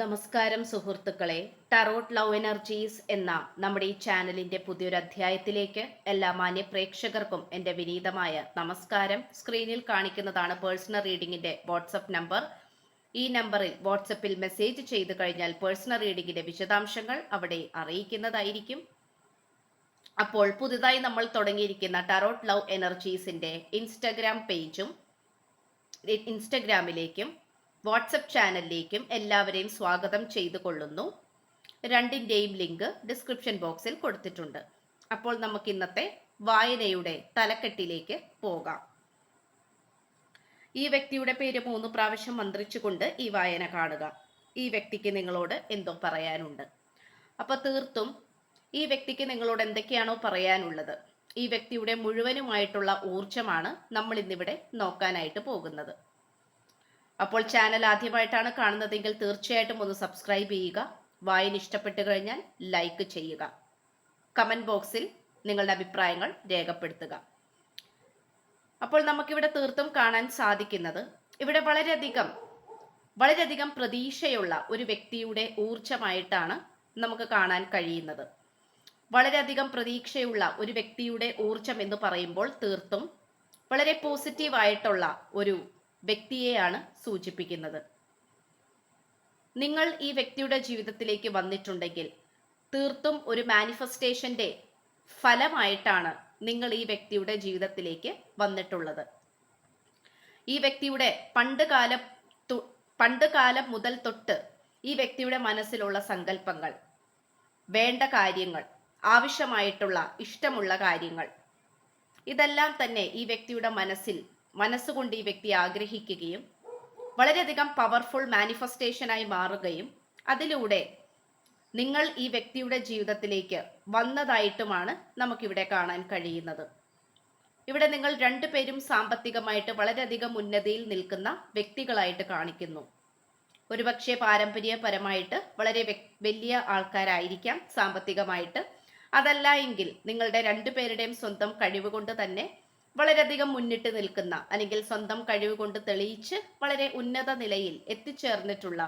നമസ്കാരം സുഹൃത്തുക്കളെ. Tarot love energies എന്ന നമ്മുടെ ഈ ചാനലിന്റെ പുതിയൊരു അധ്യായത്തിലേക്ക് എല്ലാ മാന്യ പ്രേക്ഷകർക്കും എന്റെ വിനീതമായ നമസ്കാരം. സ്ക്രീനിൽ കാണിക്കുന്നതാണ് പേഴ്സണൽ റീഡിംഗിന്റെ വാട്സപ്പ് നമ്പർ ഈ നമ്പറിൽ വാട്സപ്പിൽ മെസ്സേജ് ചെയ്തു കഴിഞ്ഞാൽ പേഴ്സണൽ റീഡിംഗിന്റെ വിശദാംശങ്ങൾ അവിടെ അറിയിക്കുന്നതായിരിക്കും. അപ്പോൾ പുതുതായി നമ്മൾ തുടങ്ങിയിരിക്കുന്ന ടറോട്ട് ലവ് എനർജീസിന്റെ ഇൻസ്റ്റഗ്രാം പേജും ഇൻസ്റ്റഗ്രാമിലേക്കും വാട്സപ്പ് ചാനലിലേക്കും എല്ലാവരെയും സ്വാഗതം ചെയ്തു കൊള്ളുന്നു രണ്ടിന്റെയും ലിങ്ക് ഡിസ്ക്രിപ്ഷൻ ബോക്സിൽ കൊടുത്തിട്ടുണ്ട്. അപ്പോൾ നമുക്ക് ഇന്നത്തെ വായനയുടെ തലക്കെട്ടിലേക്ക് പോകാം. ഈ വ്യക്തിയുടെ പേര് മൂന്ന് പ്രാവശ്യം മന്ത്രിച്ചുകൊണ്ട് ഈ വായന കാണുക. ഈ വ്യക്തിക്ക് നിങ്ങളോട് എന്തോ പറയാനുണ്ട്. അപ്പോൾ തീർത്തും ഈ വ്യക്തിക്ക് നിങ്ങളോട് എന്തൊക്കെയാണോ പറയാനുള്ളത്. ഈ വ്യക്തിയുടെ മുഴുവനുമായിട്ടുള്ള ഊർജമാണ് നമ്മൾ ഇന്നിവിടെ നോക്കാനായിട്ട് പോകുന്നത്. അപ്പോൾ ചാനൽ ആദ്യമായിട്ടാണ് കാണുന്നതെങ്കിൽ തീർച്ചയായിട്ടും ഒന്ന് സബ്സ്ക്രൈബ് ചെയ്യുക. വായന ഇഷ്ടപ്പെട്ടു കഴിഞ്ഞാൽ ലൈക്ക് ചെയ്യുക. കമന്റ് ബോക്സിൽ നിങ്ങളുടെ അഭിപ്രായങ്ങൾ രേഖപ്പെടുത്തുക. അപ്പോൾ നമുക്കിവിടെ തീർത്തും കാണാൻ സാധിക്കുന്നത് ഇവിടെ വളരെയധികം വളരെയധികം പ്രതീക്ഷയുള്ള ഒരു വ്യക്തിയുടെ ഊർജമായിട്ടാണ് നമുക്ക് കാണാൻ കഴിയുന്നത്. വളരെയധികം പ്രതീക്ഷയുള്ള ഒരു വ്യക്തിയുടെ ഊർജം എന്ന് പറയുമ്പോൾ തീർത്തും വളരെ പോസിറ്റീവായിട്ടുള്ള ഒരു വ്യക്തിയെയാണ് സൂചിപ്പിക്കുന്നത്. നിങ്ങൾ ഈ വ്യക്തിയുടെ ജീവിതത്തിലേക്ക് വന്നിട്ടുണ്ടെങ്കിൽ തീർത്തും ഒരു മാനിഫെസ്റ്റേഷന്റെ ഫലമായിട്ടാണ് നിങ്ങൾ ഈ വ്യക്തിയുടെ ജീവിതത്തിലേക്ക് വന്നിട്ടുള്ളത്. ഈ വ്യക്തിയുടെ പണ്ട് കാലം പണ്ട് കാലം മുതൽ തൊട്ട് ഈ വ്യക്തിയുടെ മനസ്സിലുള്ള സങ്കല്പങ്ങൾ വേണ്ട കാര്യങ്ങൾ ആവശ്യമായിട്ടുള്ള ഇഷ്ടമുള്ള കാര്യങ്ങൾ ഇതെല്ലാം തന്നെ ഈ വ്യക്തിയുടെ മനസ്സിൽ മനസ്സുകൊണ്ട് ഈ വ്യക്തി ആഗ്രഹിക്കുകയും വളരെയധികം പവർഫുൾ മാനിഫെസ്റ്റേഷനായി മാറുകയും അതിലൂടെ നിങ്ങൾ ഈ വ്യക്തിയുടെ ജീവിതത്തിലേക്ക് വന്നതായിട്ടുമാണ് നമുക്കിവിടെ കാണാൻ കഴിയുന്നത്. ഇവിടെ നിങ്ങൾ രണ്ടുപേരും സാമ്പത്തികമായിട്ട് വളരെയധികം ഉന്നതിയിൽ നിൽക്കുന്ന വ്യക്തികളായിട്ട് കാണിക്കുന്നു. ഒരുപക്ഷെ പാരമ്പര്യപരമായിട്ട് വളരെ വലിയ ആൾക്കാരായിരിക്കാം സാമ്പത്തികമായിട്ട്. അതല്ല എങ്കിൽ നിങ്ങളുടെ രണ്ടുപേരുടെയും സ്വന്തം കഴിവ് കൊണ്ട് തന്നെ വളരെയധികം മുന്നിട്ട് നിൽക്കുന്ന അല്ലെങ്കിൽ സ്വന്തം കഴിവ് കൊണ്ട് തെളിയിച്ച് വളരെ ഉന്നത നിലയിൽ എത്തിച്ചേർന്നിട്ടുള്ള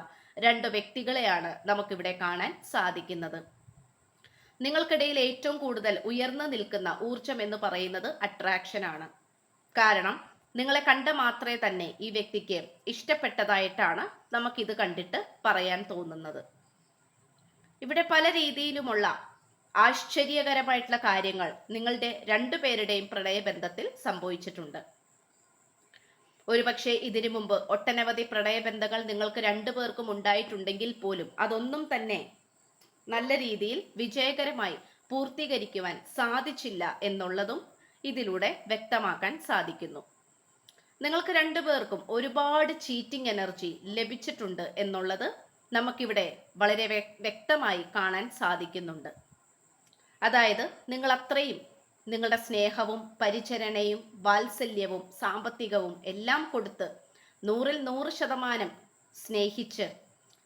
രണ്ട് വ്യക്തികളെയാണ് നമുക്കിവിടെ കാണാൻ സാധിക്കുന്നത്. നിങ്ങൾക്കിടയിൽ ഏറ്റവും കൂടുതൽ ഉയർന്നു നിൽക്കുന്ന ഊർജം എന്ന് പറയുന്നത് അട്രാക്ഷൻ ആണ്. കാരണം നിങ്ങളെ കണ്ട മാത്രമേ തന്നെ ഈ വ്യക്തിക്ക് ഇഷ്ടപ്പെട്ടതായിട്ടാണ് നമുക്കിത് കണ്ടിട്ട് പറയാൻ തോന്നുന്നത്. ഇവിടെ പല രീതിയിലുമുള്ള ആശ്ചര്യകരമായിട്ടുള്ള കാര്യങ്ങൾ നിങ്ങളുടെ രണ്ടുപേരുടെയും പ്രണയബന്ധത്തിൽ സംഭവിച്ചിട്ടുണ്ട്. ഒരുപക്ഷെ ഇതിനു മുമ്പ് ഒട്ടനവധി പ്രണയബന്ധങ്ങൾ നിങ്ങൾക്ക് രണ്ടു പേർക്കും ഉണ്ടായിട്ടുണ്ടെങ്കിൽ പോലും അതൊന്നും തന്നെ നല്ല രീതിയിൽ വിജയകരമായി പൂർത്തീകരിക്കുവാൻ സാധിച്ചില്ല എന്നുള്ളതും ഇതിലൂടെ വ്യക്തമാക്കാൻ സാധിക്കുന്നു. നിങ്ങൾക്ക് രണ്ടുപേർക്കും ഒരുപാട് ചീറ്റിംഗ് എനർജി ലഭിച്ചിട്ടുണ്ട് എന്നുള്ളത് നമുക്കിവിടെ വളരെ വ്യക്തമായി കാണാൻ സാധിക്കുന്നുണ്ട്. അതായത് നിങ്ങൾ അത്രയും നിങ്ങളുടെ സ്നേഹവും പരിചരണയും വാത്സല്യവും സാമ്പത്തികവും എല്ലാം കൊടുത്ത് നൂറിൽ നൂറ് ശതമാനം സ്നേഹിച്ച്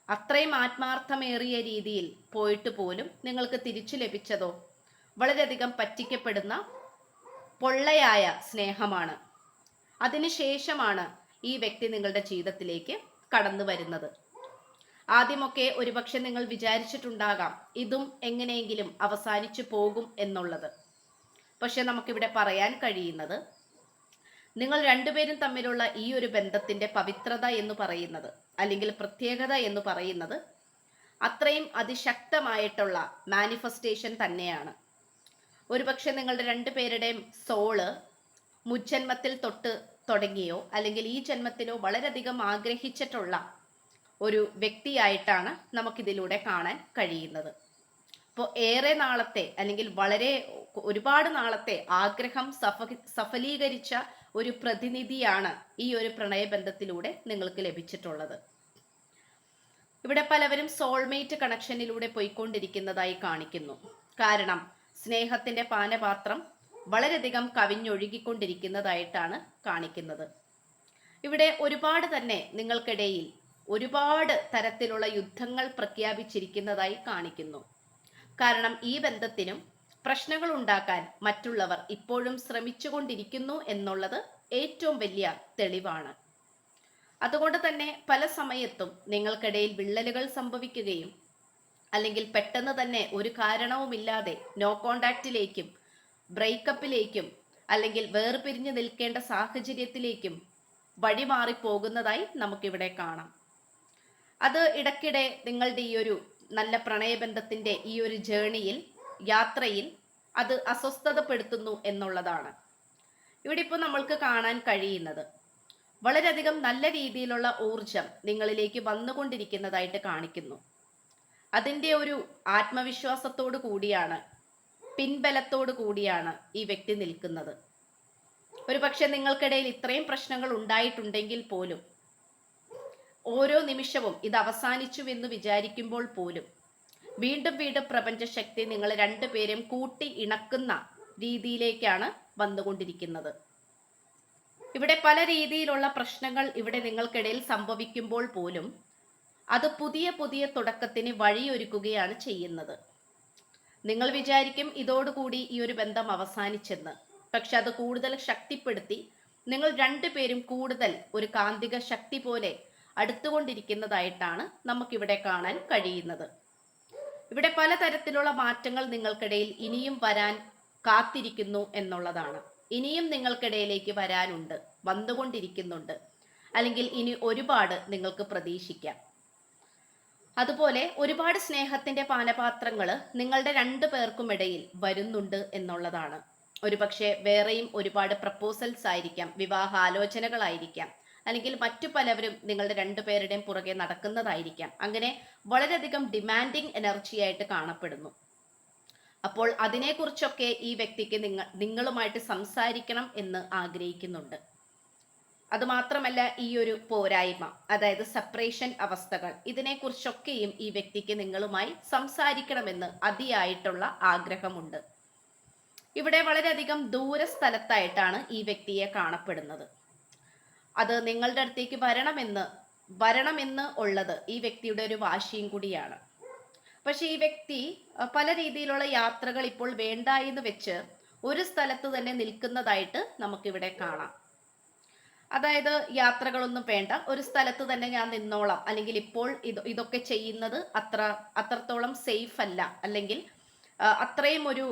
അത്രയും ആത്മാർത്ഥമേറിയ രീതിയിൽ പോയിട്ട് പോലും നിങ്ങൾക്ക് തിരിച്ചു ലഭിച്ചതോ വളരെയധികം പറ്റിക്കപ്പെടുന്ന പൊള്ളയായ സ്നേഹമാണ്. അതിനുശേഷമാണ് ഈ വ്യക്തി നിങ്ങളുടെ ജീവിതത്തിലേക്ക് കടന്നു വരുന്നത്. ആദ്യമൊക്കെ ഒരുപക്ഷെ നിങ്ങൾ വിചാരിച്ചിട്ടുണ്ടാകാം ഇതും എങ്ങനെയെങ്കിലും അവസാനിച്ചു പോകും എന്നുള്ളത്. പക്ഷെ നമുക്കിവിടെ പറയാൻ കഴിയുന്നത് നിങ്ങൾ രണ്ടുപേരും തമ്മിലുള്ള ഈ ഒരു ബന്ധത്തിന്റെ പവിത്രത എന്ന് പറയുന്നത് അല്ലെങ്കിൽ പ്രത്യേകത എന്ന് പറയുന്നത് അത്രയും അതിശക്തമായിട്ടുള്ള മാനിഫെസ്റ്റേഷൻ തന്നെയാണ്. ഒരുപക്ഷെ നിങ്ങളുടെ രണ്ടുപേരുടെയും സോൾ മുജ്ജന്മത്തിൽ തൊട്ട് തുടങ്ങിയോ അല്ലെങ്കിൽ ഈ ജന്മത്തിലോ വളരെയധികം ആഗ്രഹിച്ചിട്ടുള്ള ഒരു വ്യക്തിയായിട്ടാണ് നമുക്കിതിലൂടെ കാണാൻ കഴിയുന്നത്. അപ്പോൾ ഏറെ നാളത്തെ അല്ലെങ്കിൽ വളരെ ഒരുപാട് നാളത്തെ ആഗ്രഹം സഫ സഫലീകരിച്ച ഒരു പ്രതിനിധിയാണ് ഈ ഒരു പ്രണയബന്ധത്തിലൂടെ നിങ്ങൾക്ക് ലഭിച്ചിട്ടുള്ളത്. ഇവിടെ പലവരും സോൾമേറ്റ് കണക്ഷനിലൂടെ പോയിക്കൊണ്ടിരിക്കുന്നതായി കാണിക്കുന്നു. കാരണം സ്നേഹത്തിന്റെ പാനപാത്രം വളരെയധികം കവിഞ്ഞൊഴുകിക്കൊണ്ടിരിക്കുന്നതായിട്ടാണ് കാണിക്കുന്നത്. ഇവിടെ ഒരുപാട് തന്നെ നിങ്ങൾക്കിടയിൽ ഒരുപാട് തരത്തിലുള്ള യുദ്ധങ്ങൾ പ്രഖ്യാപിച്ചിരിക്കുന്നതായി കാണിക്കുന്നു. കാരണം ഈ ബന്ധത്തിനും പ്രശ്നങ്ങൾ ഉണ്ടാക്കാൻ മറ്റുള്ളവർ ഇപ്പോഴും ശ്രമിച്ചുകൊണ്ടിരിക്കുന്നു എന്നുള്ളത് ഏറ്റവും വലിയ തെളിവാണ്. അതുകൊണ്ട് തന്നെ പല സമയത്തും നിങ്ങൾക്കിടയിൽ വിള്ളലുകൾ സംഭവിക്കുകയും അല്ലെങ്കിൽ പെട്ടെന്ന് തന്നെ ഒരു കാരണവുമില്ലാതെ നോ കോണ്ടാക്റ്റിലേക്കും ബ്രേക്കപ്പിലേക്കും അല്ലെങ്കിൽ വേർപിരിഞ്ഞു നിൽക്കേണ്ട സാഹചര്യത്തിലേക്കും വഴിമാറി പോകുന്നതായി നമുക്കിവിടെ കാണാം. അത് ഇടയ്ക്കിടെ നിങ്ങളുടെ ഈ ഒരു നല്ല പ്രണയബന്ധത്തിന്റെ ഈ ഒരു ജേണിയിൽ യാത്രയിൽ അത് അസ്വസ്ഥതപ്പെടുത്തുന്നു എന്നുള്ളതാണ്. ഇവിടെ ഇപ്പോൾ നമ്മൾക്ക് കാണാൻ കഴിയുന്നത് വളരെയധികം നല്ല രീതിയിലുള്ള ഊർജം നിങ്ങളിലേക്ക് വന്നുകൊണ്ടിരിക്കുന്നതായിട്ട് കാണിക്കുന്നു. അതിന്റെ ഒരു ആത്മവിശ്വാസത്തോടു കൂടിയാണ് പിൻബലത്തോടു കൂടിയാണ് ഈ വ്യക്തി നിൽക്കുന്നത്. ഒരു പക്ഷെ നിങ്ങൾക്കിടയിൽ ഇത്രയും പ്രശ്നങ്ങൾ ഉണ്ടായിട്ടുണ്ടെങ്കിൽ പോലും ഓരോ നിമിഷവും ഇത് അവസാനിച്ചു എന്ന് വിചാരിക്കുമ്പോൾ പോലും. വീണ്ടും വീണ്ടും പ്രപഞ്ചശക്തി നിങ്ങൾ രണ്ടുപേരും കൂട്ടി ഇണക്കുന്ന രീതിയിലേക്കാണ് വന്നുകൊണ്ടിരിക്കുന്നത്. ഇവിടെ പല രീതിയിലുള്ള പ്രശ്നങ്ങൾ ഇവിടെ നിങ്ങൾക്കിടയിൽ സംഭവിക്കുമ്പോൾ പോലും അത് പുതിയ പുതിയ തുടക്കത്തിന് വഴിയൊരുക്കുകയാണ് ചെയ്യുന്നത്. നിങ്ങൾ വിചാരിക്കും ഇതോടുകൂടി ഈ ഒരു ബന്ധം അവസാനിച്ചെന്ന്. പക്ഷെ അത് കൂടുതൽ ശക്തിപ്പെടുത്തി നിങ്ങൾ രണ്ടുപേരും കൂടുതൽ ഒരു കാന്തിക ശക്തി പോലെ അടുത്തുകൊണ്ടിരിക്കുന്നതായിട്ടാണ് നമുക്കിവിടെ കാണാൻ കഴിയുന്നത്. ഇവിടെ പലതരത്തിലുള്ള മാറ്റങ്ങൾ നിങ്ങൾക്കിടയിൽ ഇനിയും വരാൻ കാത്തിരിക്കുന്നു എന്നുള്ളതാണ്. ഇനിയും നിങ്ങൾക്കിടയിലേക്ക് വരാനുണ്ട് വന്നുകൊണ്ടിരിക്കുന്നുണ്ട്. അല്ലെങ്കിൽ ഇനി ഒരുപാട് നിങ്ങൾക്ക് പ്രതീക്ഷിക്കാം. അതുപോലെ ഒരുപാട് സ്നേഹത്തിന്റെ പാനപാത്രങ്ങൾ നിങ്ങളുടെ രണ്ടു പേർക്കും ഇടയിൽ വരുന്നുണ്ട് എന്നുള്ളതാണ്. ഒരുപക്ഷെ വേറെയും ഒരുപാട് പ്രപ്പോസൽസ് ആയിരിക്കാം വിവാഹാലോചനകളായിരിക്കാം. അല്ലെങ്കിൽ മറ്റു പലവരും നിങ്ങളുടെ രണ്ടുപേരുടെയും പുറകെ നടക്കുന്നതായിരിക്കാം. അങ്ങനെ വളരെയധികം ഡിമാൻഡിങ് എനർജി ആയിട്ട് കാണപ്പെടുന്നു. അപ്പോൾ അതിനെക്കുറിച്ചൊക്കെ ഈ വ്യക്തിക്ക് നിങ്ങൾ നിങ്ങളുമായിട്ട് സംസാരിക്കണം എന്ന് ആഗ്രഹിക്കുന്നുണ്ട്. അതുമാത്രമല്ല ഈ ഒരു പോരായ്മ അതായത് സെപ്പറേഷൻ അവസ്ഥകൾ ഇതിനെക്കുറിച്ചൊക്കെയും ഈ വ്യക്തിക്ക് നിങ്ങളുമായി സംസാരിക്കണമെന്ന് അതിയായിട്ടുള്ള ആഗ്രഹമുണ്ട്. ഇവിടെ വളരെയധികം ദൂരസ്ഥലത്തായിട്ടാണ് ഈ വ്യക്തിയെ കാണപ്പെടുന്നത്. അത് നിങ്ങളുടെ അടുത്തേക്ക് വരണമെന്ന് വരണമെന്ന് ഉള്ളത് ഈ വ്യക്തിയുടെ ഒരു വാശിയും കൂടിയാണ്. പക്ഷേ ഈ വ്യക്തി പല രീതിയിലുള്ള യാത്രകൾ ഇപ്പോൾ വേണ്ട എന്ന് വെച്ച് ഒരു സ്ഥലത്ത് തന്നെ നിൽക്കുന്നതായിട്ട് നമുക്കിവിടെ കാണാം. അതായത് യാത്രകളൊന്നും വേണ്ട ഒരു സ്ഥലത്ത് തന്നെ ഞാൻ നിന്നോളാം. അല്ലെങ്കിൽ ഇപ്പോൾ ഇത് ഇതൊക്കെ ചെയ്യുന്നത് അത്ര അത്രത്തോളം സേഫ് അല്ല. അല്ലെങ്കിൽ അത്രയും ഒരു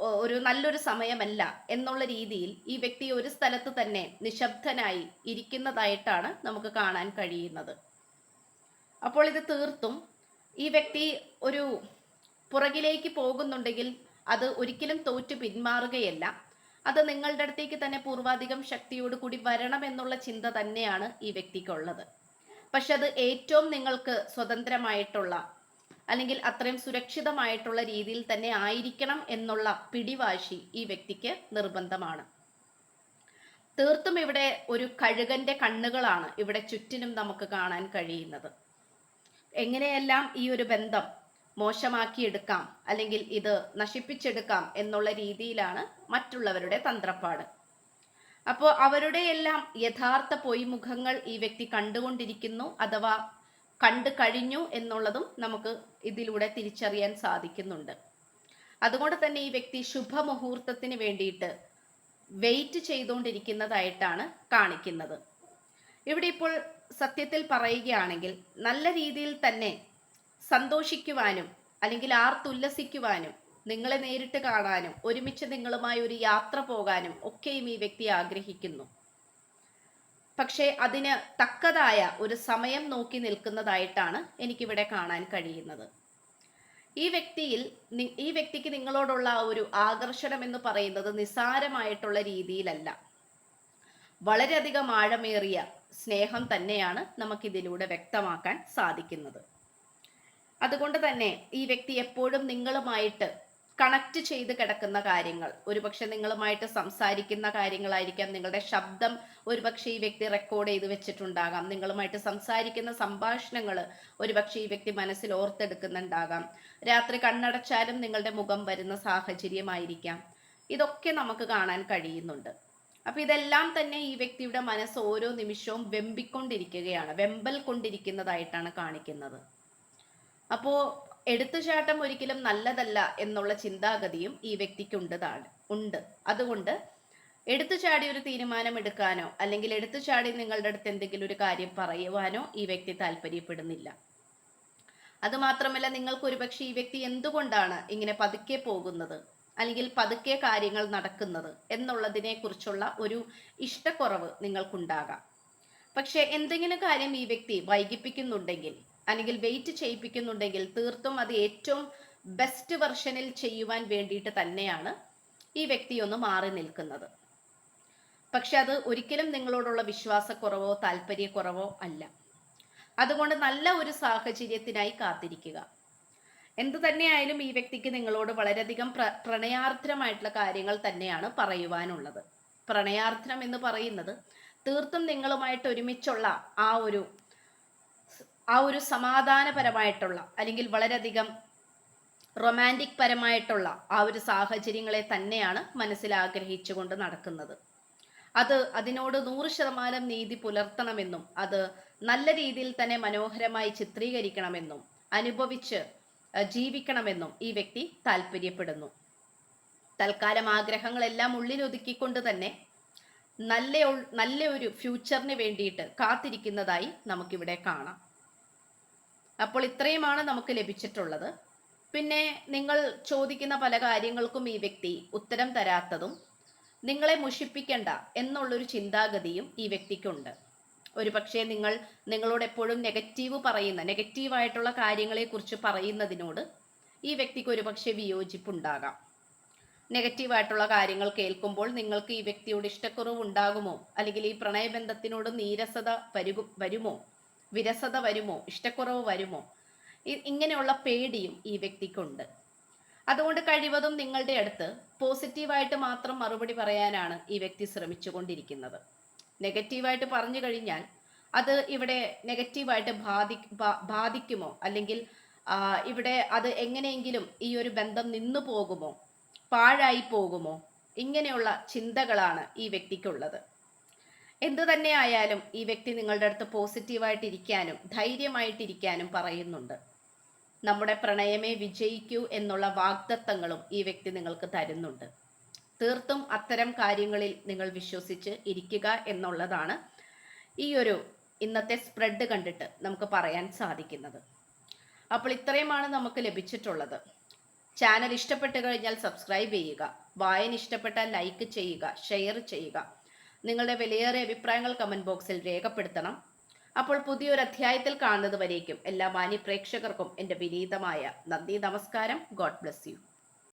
ഒരു നല്ലൊരു സമയമല്ല എന്നുള്ള രീതിയിൽ ഈ വ്യക്തി ഒരു സ്ഥലത്ത് തന്നെ നിശബ്ദനായി ഇരിക്കുന്നതായിട്ടാണ് നമുക്ക് കാണാൻ കഴിയുന്നത്. അപ്പോൾ ഇത് തീർത്തും ഈ വ്യക്തി ഒരു പുറകിലേക്ക് പോകുന്നുണ്ടെങ്കിൽ അത് ഒരിക്കലും തോറ്റു പിന്മാറുകയല്ല. അത് നിങ്ങളുടെ അടുത്തേക്ക് തന്നെ പൂർവാധികം ശക്തിയോട് കൂടി വരണം എന്നുള്ള ചിന്ത തന്നെയാണ് ഈ വ്യക്തിക്കുള്ളത്. പക്ഷെ അത് ഏറ്റവും നിങ്ങൾക്ക് സ്വതന്ത്രമായിട്ടുള്ള അല്ലെങ്കിൽ അത്രയും സുരക്ഷിതമായിട്ടുള്ള രീതിയിൽ തന്നെ ആയിരിക്കണം എന്നുള്ള പിടിവാശി ഈ വ്യക്തിക്ക് നിർബന്ധമാണ്. തീർത്തും ഇവിടെ ഒരു കഴുകന്റെ കണ്ണുകളാണ് ഇവിടെ ചുറ്റിനും നമുക്ക് കാണാൻ കഴിയുന്നത്. എങ്ങനെയെല്ലാം ഈ ഒരു ബന്ധം മോശമാക്കിയെടുക്കാം അല്ലെങ്കിൽ ഇത് നശിപ്പിച്ചെടുക്കാം എന്നുള്ള രീതിയിലാണ് മറ്റുള്ളവരുടെ തന്ത്രപ്പാട്. അപ്പോൾ അവരുടെ എല്ലാം യഥാർത്ഥ പൊയ്മുഖങ്ങൾ ഈ വ്യക്തി കണ്ടുകൊണ്ടിരിക്കുന്നു അഥവാ കണ്ടു കഴിഞ്ഞു എന്നുള്ളതും നമുക്ക് ഇതിലൂടെ തിരിച്ചറിയാൻ സാധിക്കുന്നുണ്ട്. അതുകൊണ്ട് തന്നെ ഈ വ്യക്തി ശുഭമുഹൂർത്തത്തിന് വേണ്ടിയിട്ട് വെയിറ്റ് ചെയ്തുകൊണ്ടിരിക്കുന്നതായിട്ടാണ് കാണിക്കുന്നത്. ഇവിടെ ഇപ്പോൾ സത്യത്തിൽ പറയുകയാണെങ്കിൽ നല്ല രീതിയിൽ തന്നെ സന്തോഷിക്കുവാനും അല്ലെങ്കിൽ ആർത്തുല്ലസിക്കുവാനും നിങ്ങളെ നേരിട്ട് കാണാനും ഒരുമിച്ച് നിങ്ങളുമായി ഒരു യാത്ര പോകാനും ഒക്കെയും ഈ വ്യക്തി ആഗ്രഹിക്കുന്നു. പക്ഷേ അതിന് തക്കതായ ഒരു സമയം നോക്കി നിൽക്കുന്നതായിട്ടാണ് എനിക്കിവിടെ കാണാൻ കഴിയുന്നത്. ഈ വ്യക്തിയിൽ ഈ വ്യക്തിക്ക് നിങ്ങളോടുള്ള ഒരു ആകർഷണം എന്ന് പറയുന്നത് നിസാരമായിട്ടുള്ള രീതിയിലല്ല. വളരെയധികം ആഴമേറിയ സ്നേഹം തന്നെയാണ് നമുക്കിതിലൂടെ വ്യക്തമാക്കാൻ സാധിക്കുന്നത്. അതുകൊണ്ട് തന്നെ ഈ വ്യക്തി എപ്പോഴും നിങ്ങളുമായിട്ട് കണക്ട് ചെയ്ത് കിടക്കുന്ന കാര്യങ്ങൾ. ഒരുപക്ഷെ നിങ്ങളുമായിട്ട് സംസാരിക്കുന്ന കാര്യങ്ങളായിരിക്കാം. നിങ്ങളുടെ ശബ്ദം ഒരുപക്ഷെ ഈ വ്യക്തി റെക്കോർഡ് ചെയ്ത് വെച്ചിട്ടുണ്ടാകാം. നിങ്ങളുമായിട്ട് സംസാരിക്കുന്ന സംഭാഷണങ്ങൾ ഒരുപക്ഷെ ഈ വ്യക്തി മനസ്സിൽ ഓർത്തെടുക്കുന്നുണ്ടാകാം. രാത്രി കണ്ണടച്ചാലും നിങ്ങളുടെ മുഖം വരുന്ന സാഹചര്യമായിരിക്കാം. ഇതൊക്കെ നമുക്ക് കാണാൻ കഴിയുന്നുണ്ട്. അപ്പൊ ഇതെല്ലാം തന്നെ ഈ വ്യക്തിയുടെ മനസ്സ് ഓരോ നിമിഷവും വെമ്പിക്കൊണ്ടിരിക്കുകയാണ്. വെമ്പൽ കൊണ്ടിരിക്കുന്നതായിട്ടാണ് കാണിക്കുന്നത്. അപ്പോ എടുത്തുചാട്ടം ഒരിക്കലും നല്ലതല്ല എന്നുള്ള ചിന്താഗതിയും ഈ വ്യക്തിക്ക് ഉണ്ട്. ഉണ്ട് അതുകൊണ്ട് എടുത്തു ചാടി ഒരു തീരുമാനം എടുക്കാനോ അല്ലെങ്കിൽ എടുത്തു ചാടി നിങ്ങളുടെ അടുത്ത് എന്തെങ്കിലും ഒരു കാര്യം പറയുവാനോ ഈ വ്യക്തി താല്പര്യപ്പെടുന്നില്ല. അതുമാത്രമല്ല നിങ്ങൾക്ക് ഒരുപക്ഷെ ഈ വ്യക്തി എന്തുകൊണ്ടാണ് ഇങ്ങനെ പതുക്കെ പോകുന്നത് അല്ലെങ്കിൽ പതുക്കെ കാര്യങ്ങൾ നടക്കുന്നത് എന്നുള്ളതിനെ കുറിച്ചുള്ള ഒരു ഇഷ്ടക്കുറവ് നിങ്ങൾക്കുണ്ടാകാം. പക്ഷെ എന്തെങ്കിലും കാര്യം ഈ വ്യക്തി വൈകിപ്പിക്കുന്നുണ്ടെങ്കിൽ അല്ലെങ്കിൽ വെയിറ്റ് ചെയ്യിപ്പിക്കുന്നുണ്ടെങ്കിൽ തീർത്തും അത് ഏറ്റവും ബെസ്റ്റ് വെർഷനിൽ ചെയ്യുവാൻ വേണ്ടിയിട്ട് തന്നെയാണ് ഈ വ്യക്തി ഒന്ന് മാറി നിൽക്കുന്നത്. പക്ഷെ അത് ഒരിക്കലും നിങ്ങളോടുള്ള വിശ്വാസക്കുറവോ താല്പര്യക്കുറവോ അല്ല. അതുകൊണ്ട് നല്ല ഒരു സാഹചര്യത്തിനായി കാത്തിരിക്കുക. എന്തു തന്നെയായാലും ഈ വ്യക്തിക്ക് നിങ്ങളോട് വളരെയധികം പ്ര പ്രണയാർദ്രമായിട്ടുള്ള കാര്യങ്ങൾ തന്നെയാണ് പറയുവാനുള്ളത്. പ്രണയാർദ്രം എന്ന് പറയുന്നത് തീർത്തും നിങ്ങളുമായിട്ട് ഒരുമിച്ചുള്ള ആ ഒരു ആ ഒരു സമാധാനപരമായിട്ടുള്ള അല്ലെങ്കിൽ വളരെയധികം റൊമാന്റിക് പരമായിട്ടുള്ള ആ ഒരു സാഹചര്യങ്ങളെ തന്നെയാണ് മനസ്സിൽ ആഗ്രഹിച്ചുകൊണ്ട് നടക്കുന്നത്. അത് അതിനോട് നൂറ് ശതമാനം നീതി പുലർത്തണമെന്നും അത് നല്ല രീതിയിൽ തന്നെ മനോഹരമായി ചിത്രീകരിക്കണമെന്നും അനുഭവിച്ച് ജീവിക്കണമെന്നും ഈ വ്യക്തി താല്പര്യപ്പെടുന്നു. തൽക്കാലം ആഗ്രഹങ്ങളെല്ലാം ഉള്ളിലൊതുക്കിക്കൊണ്ട് തന്നെ നല്ല നല്ല ഒരു ഫ്യൂച്ചറിന് വേണ്ടിയിട്ട് കാത്തിരിക്കുന്നതായി നമുക്കിവിടെ കാണാം. അപ്പോൾ ഇത്രയുമാണ് നമുക്ക് ലഭിച്ചിട്ടുള്ളത്. പിന്നെ നിങ്ങൾ ചോദിക്കുന്ന പല കാര്യങ്ങൾക്കും ഈ വ്യക്തി ഉത്തരം തരാത്തതും നിങ്ങളെ മുഷിപ്പിക്കണ്ട എന്നുള്ളൊരു ചിന്താഗതിയും ഈ വ്യക്തിക്കുണ്ട്. ഒരു പക്ഷേ നിങ്ങൾ നിങ്ങളോട് എപ്പോഴും നെഗറ്റീവ് പറയുന്ന നെഗറ്റീവായിട്ടുള്ള കാര്യങ്ങളെക്കുറിച്ച് പറയുന്നതിനോട് ഈ വ്യക്തിക്ക് ഒരു പക്ഷേ വിയോജിപ്പുണ്ടാകാം. നെഗറ്റീവായിട്ടുള്ള കാര്യങ്ങൾ കേൾക്കുമ്പോൾ നിങ്ങൾക്ക് ഈ വ്യക്തിയോട് ഇഷ്ടക്കുറവ് ഉണ്ടാകുമോ അല്ലെങ്കിൽ ഈ പ്രണയബന്ധത്തിനോട് നീരസത വരുമോ? വിരസത വരുമോ? ഇഷ്ടക്കുറവ് വരുമോ? ഇങ്ങനെയുള്ള പേടിയും ഈ വ്യക്തിക്കുണ്ട്. അതുകൊണ്ട് കഴിവതും നിങ്ങളുടെ അടുത്ത് പോസിറ്റീവായിട്ട് മാത്രം മറുപടി പറയാനാണ് ഈ വ്യക്തി ശ്രമിച്ചുകൊണ്ടിരിക്കുന്നത്. നെഗറ്റീവായിട്ട് പറഞ്ഞു കഴിഞ്ഞാൽ അത് ഇവിടെ നെഗറ്റീവായിട്ട് ബാധി ബാധിക്കുമോ? അല്ലെങ്കിൽ ഇവിടെ അത് എങ്ങനെയെങ്കിലും ഈ ഒരു ബന്ധം നിന്നു പോകുമോ പാഴായി പോകുമോ ഇങ്ങനെയുള്ള ചിന്തകളാണ് ഈ വ്യക്തിക്കുള്ളത്. എന്തു തന്നെ ആയാലും ഈ വ്യക്തി നിങ്ങളുടെ അടുത്ത് പോസിറ്റീവായിട്ടിരിക്കാനും ധൈര്യമായിട്ടിരിക്കാനും പറയുന്നുണ്ട്. നമ്മുടെ പ്രണയമേ വിജയിക്കൂ എന്നുള്ള വാഗ്ദത്തങ്ങളും ഈ വ്യക്തി നിങ്ങൾക്ക് തരുന്നുണ്ട്. തീർത്തും അത്തരം കാര്യങ്ങളിൽ നിങ്ങൾ വിശ്വസിച്ച് ഇരിക്കുക എന്നുള്ളതാണ് ഈ ഒരു ഇന്നത്തെ സ്പ്രെഡ് കണ്ടിട്ട് നമുക്ക് പറയാൻ സാധിക്കുന്നത്. അപ്പോൾ ഇത്രയുമാണ് നമുക്ക് ലഭിച്ചിട്ടുള്ളത്. ചാനൽ ഇഷ്ടപ്പെട്ട് കഴിഞ്ഞാൽ സബ്സ്ക്രൈബ് ചെയ്യുക. വായന ഇഷ്ടപ്പെട്ടാൽ ലൈക്ക് ചെയ്യുക ഷെയർ ചെയ്യുക. നിങ്ങളുടെ വിലയേറിയ അഭിപ്രായങ്ങൾ കമന്റ് ബോക്സിൽ രേഖപ്പെടുത്തണം. അപ്പോൾ പുതിയൊരു അധ്യായത്തിൽ കാണുന്നത് വരേക്കും. എല്ലാ മാന്യ പ്രേക്ഷകർക്കും എന്റെ വിനീതമായ നന്ദി നമസ്കാരം. God bless you